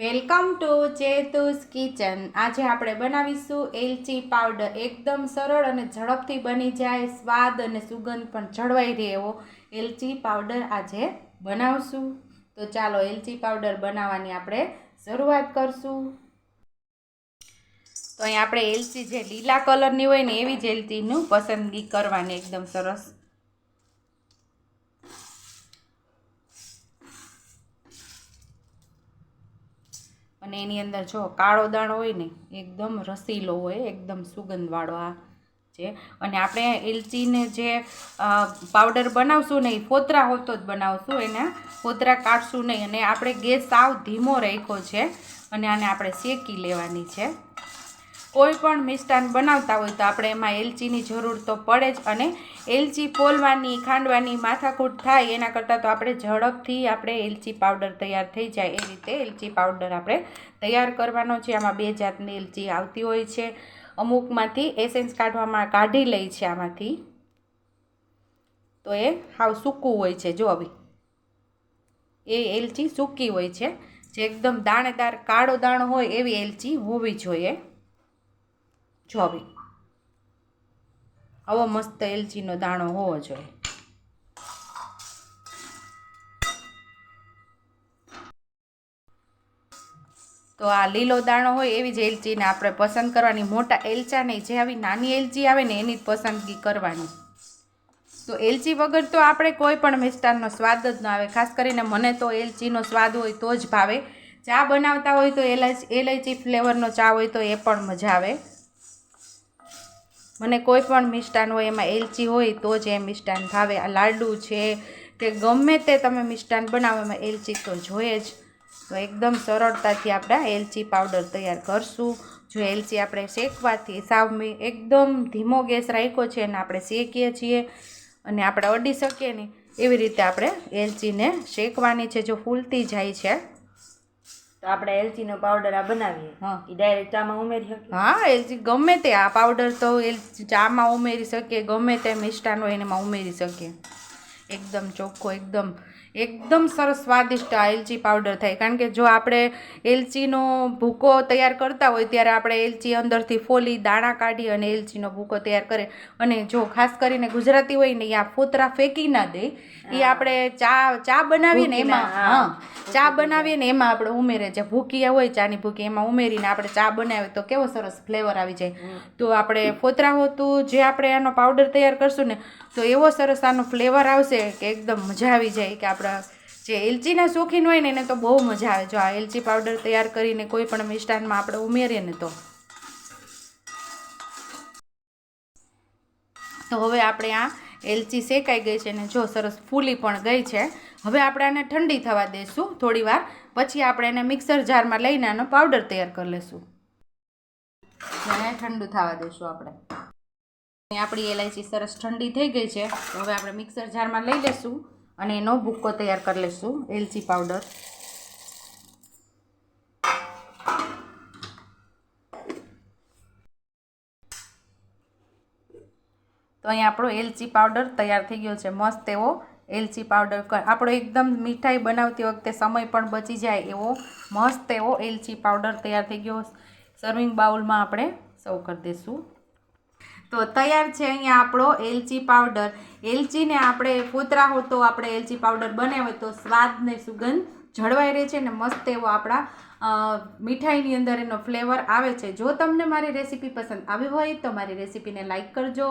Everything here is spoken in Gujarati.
Welcome to ચેતુસ kitchen. આજે આપણે બનાવીશું એલચી પાવડર. એકદમ સરળ અને ઝડપથી બની જાય, સ્વાદ અને સુગંધ પણ જળવાઈ રહે એવો એલચી પાવડર આજે બનાવશું. તો ચાલો એલચી પાવડર બનાવવાની આપણે શરૂઆત કરશું. તો અહીં આપણે એલચી જે લીલા કલરની હોય ને એવી જ એલચીનું પસંદગી કરવાની. એકદમ સરસ. અને એની અંદર જો કાળો દાણો હોય ને, એકદમ રસીલો હોય, એકદમ સુગંધવાળો આ છે. અને આપણે એલચીને જે પાવડર બનાવશું ને, એ ફોતરા હોતો જ બનાવશું, એને ફોતરા કાઢશું નહીં. અને આપણે ગેસ સાવ ધીમો રાખ્યો છે અને આને આપણે શેકી લેવાની છે. કોઈ પણ મિષ્ટાન બનાવતા હોય તો આપણે એમાં એલચીની જરૂર તો પડે જ અને એલચી ફોલવાની ખાંડવાની માથાકૂટ થાય એના કરતાં તો આપણે ઝડપથી આપણે એલચી પાવડર તૈયાર થઈ જાય એ રીતે એલચી પાવડર આપણે તૈયાર કરવાનો છે. આમાં બે જાતની એલચી આવતી હોય છે. અમુકમાંથી એસેન્સ કાઢવામાં કાઢી લે છે આમાંથી. તો એ હાવ સૂકું હોય છે. જો હવે એ એલચી સૂકી હોય છે. જે એકદમ દાણેદાર, કાળો દાણો હોય એવી એલચી હોવી જોઈએ. જો હવે આવો મસ્ત એલચીનો દાણો હોવો જોઈએ. તો આ લીલો દાણો હોય એવી જ એલચીને આપણે પસંદ કરવાની. મોટા એલચા નહીં, જે આવી નાની એલચી આવે ને એની જ પસંદગી કરવાની. તો એલચી વગર તો આપણે કોઈ પણ મિષ્ટાનનો સ્વાદ જ ન આવે. ખાસ કરીને મને તો એલચીનો સ્વાદ હોય તો જ ભાવે. ચા બનાવતા હોય તો એલાચ એલાયચી ફ્લેવરનો ચા હોય તો એ પણ મજા આવે. મને કોઈ પણ મિષ્ટાન હોય, એમાં એલચી હોય તો જ એ મિષ્ટાન ભાવે. આ લાડુ છે કે ગમે તે તમે મિષ્ટાન બનાવો, એમાં એલચી તો જોઈએ જ. તો એકદમ સરળતાથી આપણે એલચી પાવડર તૈયાર કરશું. જો એલચી આપણે શેકવાથી સાવ એકદમ ધીમો ગેસ રાખ્યો છે અને આપણે શેકીએ છીએ અને આપણે અડી શકીએ નહીં. એવી રીતે આપણે એલચીને શેકવાની છે. જો ફૂલતી જાય છે તો આપણે એલચીનો પાવડર આ બનાવીએ. હા. એ ડાયરેક્ટ ચામાં ઉમેરી શકીએ. હા એલચી ગમે તે આ પાવડર તો એલચી ચામાં ઉમેરી શકીએ ગમે તે મિષ્ટાન હોય એમાં ઉમેરી શકીએ. એકદમ ચોખ્ખો એકદમ એકદમ સરસ સ્વાદિષ્ટ આ એલચી પાવડર થાય. કારણ કે જો આપણે એલચીનો ભૂકો તૈયાર કરતા હોય ત્યારે આપણે એલચી અંદરથી ફોલી દાણા કાઢી અને એલચીનો ભૂકો તૈયાર કરે. અને જો ખાસ કરીને ગુજરાતી હોય ને એ આ ફોતરા ફેંકી ના દે. એ આપણે ચા ચા બનાવીએ ને એમાં હા. ચા બનાવીએ ને એમાં આપણે ઉમેરે જે ભૂકીયા હોય ચાની ભૂકી એમાં ઉમેરીને આપણે ચા બનાવીએ તો કેવો સરસ ફ્લેવર આવી જાય. તો આપણે ફોતરા હોતું જે આપણે આનો પાવડર તૈયાર કરશું ને તો એવો સરસ આનો ફ્લેવર આવશે કે એકદમ મજા આવી જાય કે આપણા જે એલચીના શોખીન હોય ને એને તો બહુ મજા આવે. જો આ એલચી પાવડર તૈયાર કરીને કોઈ પણ મિષ્ટાનમાં આપણે ઉમેરીએ ને તો. તો હવે આપણે આ એલચી શેકાઈ ગઈ છે ને જો સરસ ફૂલી પણ ગઈ છે. હવે આપણે આને ઠંડી થવા દઈશું થોડી વાર. પછી આપણે એને મિક્સર જારમાં લઈને આનો પાવડર તૈયાર કરી લઈશું એને ઠંડુ થવા દઈશું આપણે. આપણી એલાયચી સરસ ઠંડી થઈ ગઈ છે. હવે આપણે મિક્સર જારમાં લઈ લઈશું અને એનો ભૂક્કો તૈયાર કરી લઈશું એલચી પાવડર તો અહીં આપણો એલચી પાવડર તૈયાર થઈ ગયો છે. મસ્ત એવો એલચી પાવડર આપણો એકદમ મીઠાઈ બનાવતી વખતે સમય પણ બચી જાય એવો મસ્ત એવો એલચી પાવડર તૈયાર થઈ ગયો. સર્વિંગ બાઉલમાં આપણે સર્વ કરી દઈશું. તો તૈયાર છે અહીંયા આપણો એલચી પાવડર. એલચીને આપણે ફોતરા હો તો આપણે એલચી પાવડર બનાવ્યો તો સ્વાદ ને સુગંધ જળવાઈ રહે છે ને મસ્ત એવો આપણા મીઠાઈની અંદર એનો ફ્લેવર આવે છે. જો તમને મારી રેસીપી પસંદ આવી હોય તો મારી રેસીપીને લાઇક કરજો.